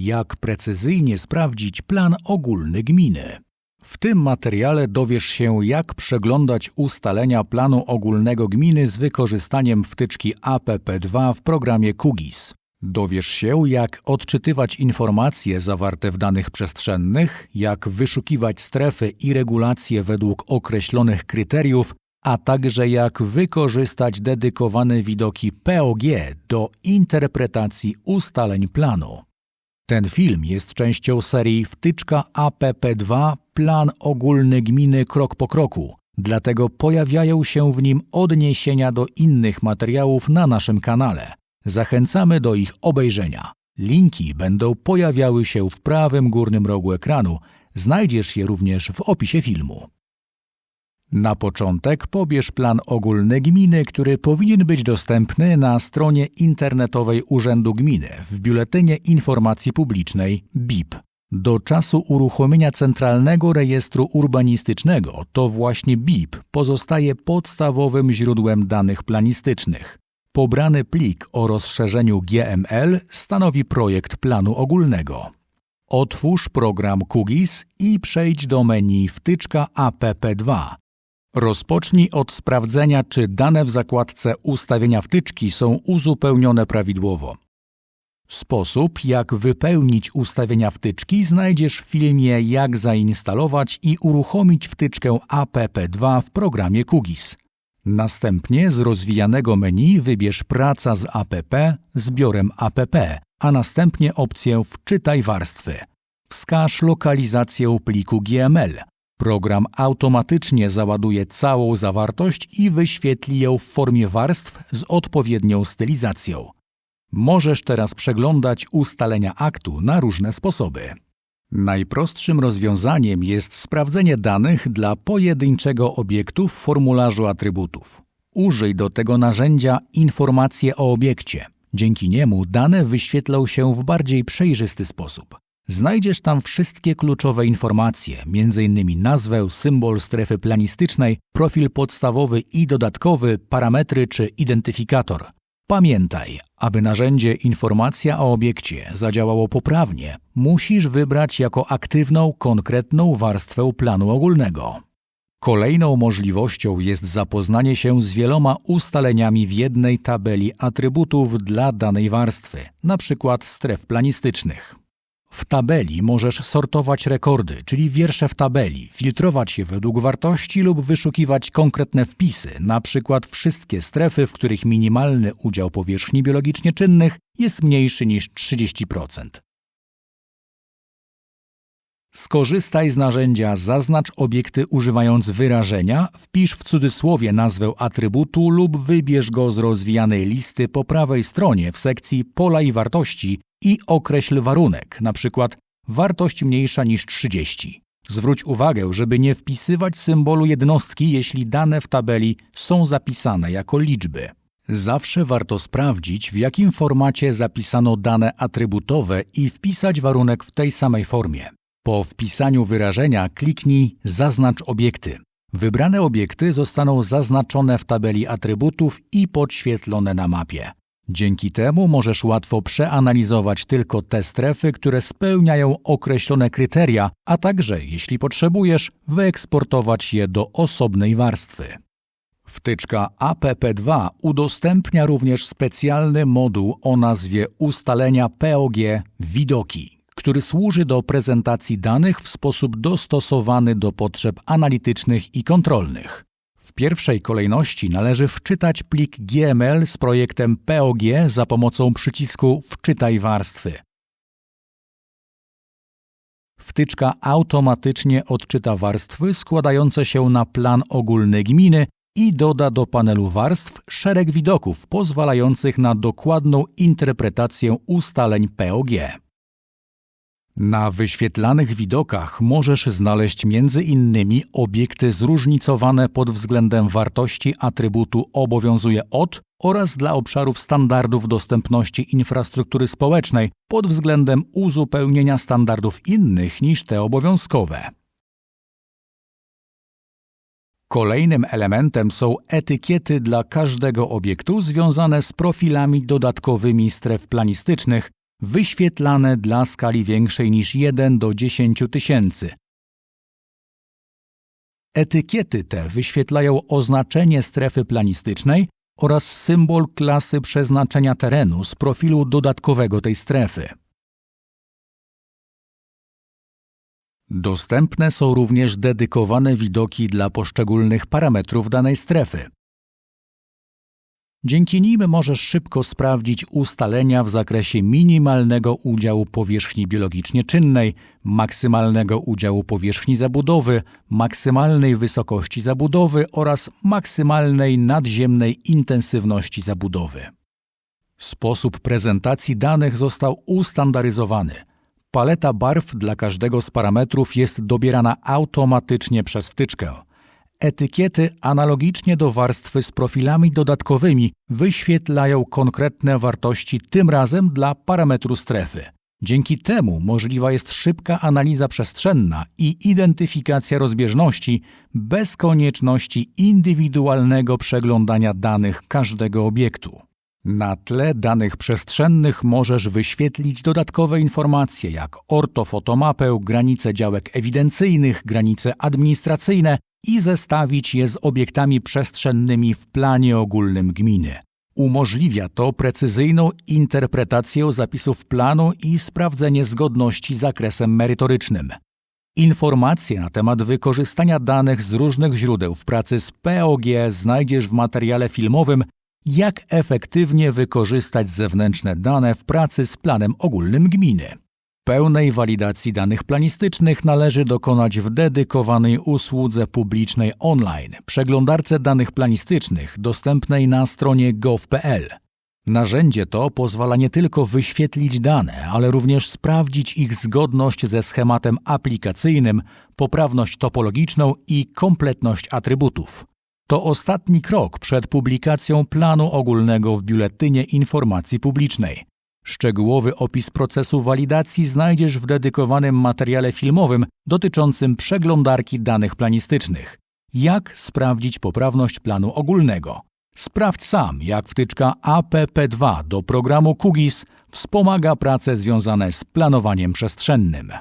Jak precyzyjnie sprawdzić plan ogólny gminy? W tym materiale dowiesz się, jak przeglądać ustalenia planu ogólnego gminy z wykorzystaniem wtyczki APP2 w programie QGIS. Dowiesz się, jak odczytywać informacje zawarte w danych przestrzennych, jak wyszukiwać strefy i regulacje według określonych kryteriów, a także jak wykorzystać dedykowane widoki POG do interpretacji ustaleń planu. Ten film jest częścią serii Wtyczka APP2 Plan ogólny gminy krok po kroku, dlatego pojawiają się w nim odniesienia do innych materiałów na naszym kanale. Zachęcamy do ich obejrzenia. Linki będą pojawiały się w prawym górnym rogu ekranu. Znajdziesz je również w opisie filmu. Na początek pobierz plan ogólny gminy, który powinien być dostępny na stronie internetowej Urzędu Gminy w Biuletynie Informacji Publicznej BIP. Do czasu uruchomienia Centralnego Rejestru Urbanistycznego to właśnie BIP pozostaje podstawowym źródłem danych planistycznych. Pobrany plik o rozszerzeniu GML stanowi projekt planu ogólnego. Otwórz program QGIS i przejdź do menu wtyczka APP2. Rozpocznij od sprawdzenia, czy dane w zakładce ustawienia wtyczki są uzupełnione prawidłowo. Sposób, jak wypełnić ustawienia wtyczki, znajdziesz w filmie Jak zainstalować i uruchomić wtyczkę APP2 w programie QGIS. Następnie z rozwijanego menu wybierz Praca z APP zbiorem APP, a następnie opcję Wczytaj warstwy. Wskaż lokalizację pliku GML. Program automatycznie załaduje całą zawartość i wyświetli ją w formie warstw z odpowiednią stylizacją. Możesz teraz przeglądać ustalenia aktu na różne sposoby. Najprostszym rozwiązaniem jest sprawdzenie danych dla pojedynczego obiektu w formularzu atrybutów. Użyj do tego narzędzia Informacje o obiekcie. Dzięki niemu dane wyświetlą się w bardziej przejrzysty sposób. Znajdziesz tam wszystkie kluczowe informacje, m.in. nazwę, symbol strefy planistycznej, profil podstawowy i dodatkowy, parametry czy identyfikator. Pamiętaj, aby narzędzie Informacja o obiekcie zadziałało poprawnie, musisz wybrać jako aktywną konkretną warstwę planu ogólnego. Kolejną możliwością jest zapoznanie się z wieloma ustaleniami w jednej tabeli atrybutów dla danej warstwy, np. stref planistycznych. W tabeli możesz sortować rekordy, czyli wiersze w tabeli, filtrować je według wartości lub wyszukiwać konkretne wpisy, na przykład wszystkie strefy, w których minimalny udział powierzchni biologicznie czynnych jest mniejszy niż 30%. Skorzystaj z narzędzia Zaznacz obiekty używając wyrażenia, wpisz w cudzysłowie nazwę atrybutu lub wybierz go z rozwijanej listy po prawej stronie w sekcji Pola i wartości i określ warunek, np. wartość mniejsza niż 30. Zwróć uwagę, żeby nie wpisywać symbolu jednostki, jeśli dane w tabeli są zapisane jako liczby. Zawsze warto sprawdzić, w jakim formacie zapisano dane atrybutowe i wpisać warunek w tej samej formie. Po wpisaniu wyrażenia kliknij Zaznacz obiekty. Wybrane obiekty zostaną zaznaczone w tabeli atrybutów i podświetlone na mapie. Dzięki temu możesz łatwo przeanalizować tylko te strefy, które spełniają określone kryteria, a także, jeśli potrzebujesz, wyeksportować je do osobnej warstwy. Wtyczka APP2 udostępnia również specjalny moduł o nazwie ustalenia POG Widoki, który służy do prezentacji danych w sposób dostosowany do potrzeb analitycznych i kontrolnych. W pierwszej kolejności należy wczytać plik GML z projektem POG za pomocą przycisku Wczytaj warstwy. Wtyczka automatycznie odczyta warstwy składające się na plan ogólny gminy i doda do panelu warstw szereg widoków pozwalających na dokładną interpretację ustaleń POG. Na wyświetlanych widokach możesz znaleźć m.in. obiekty zróżnicowane pod względem wartości atrybutu obowiązuje od oraz dla obszarów standardów dostępności infrastruktury społecznej pod względem uzupełnienia standardów innych niż te obowiązkowe. Kolejnym elementem są etykiety dla każdego obiektu związane z profilami dodatkowymi stref planistycznych wyświetlane dla skali większej niż 1 do 10 tysięcy. Etykiety te wyświetlają oznaczenie strefy planistycznej oraz symbol klasy przeznaczenia terenu z profilu dodatkowego tej strefy. Dostępne są również dedykowane widoki dla poszczególnych parametrów danej strefy. Dzięki nim możesz szybko sprawdzić ustalenia w zakresie minimalnego udziału powierzchni biologicznie czynnej, maksymalnego udziału powierzchni zabudowy, maksymalnej wysokości zabudowy oraz maksymalnej nadziemnej intensywności zabudowy. Sposób prezentacji danych został ustandaryzowany. Paleta barw dla każdego z parametrów jest dobierana automatycznie przez wtyczkę. Etykiety analogicznie do warstwy z profilami dodatkowymi wyświetlają konkretne wartości tym razem dla parametru strefy. Dzięki temu możliwa jest szybka analiza przestrzenna i identyfikacja rozbieżności bez konieczności indywidualnego przeglądania danych każdego obiektu. Na tle danych przestrzennych możesz wyświetlić dodatkowe informacje jak ortofotomapę, granice działek ewidencyjnych, granice administracyjne i zestawić je z obiektami przestrzennymi w planie ogólnym gminy. Umożliwia to precyzyjną interpretację zapisów planu i sprawdzenie zgodności z zakresem merytorycznym. Informacje na temat wykorzystania danych z różnych źródeł w pracy z POG znajdziesz w materiale filmowym Jak efektywnie wykorzystać zewnętrzne dane w pracy z planem ogólnym gminy. Pełnej walidacji danych planistycznych należy dokonać w dedykowanej usłudze publicznej online, przeglądarce danych planistycznych dostępnej na stronie gov.pl. Narzędzie to pozwala nie tylko wyświetlić dane, ale również sprawdzić ich zgodność ze schematem aplikacyjnym, poprawność topologiczną i kompletność atrybutów. To ostatni krok przed publikacją planu ogólnego w Biuletynie Informacji Publicznej. Szczegółowy opis procesu walidacji znajdziesz w dedykowanym materiale filmowym dotyczącym przeglądarki danych planistycznych. Jak sprawdzić poprawność planu ogólnego? Sprawdź sam, jak wtyczka APP2 do programu QGIS wspomaga prace związane z planowaniem przestrzennym.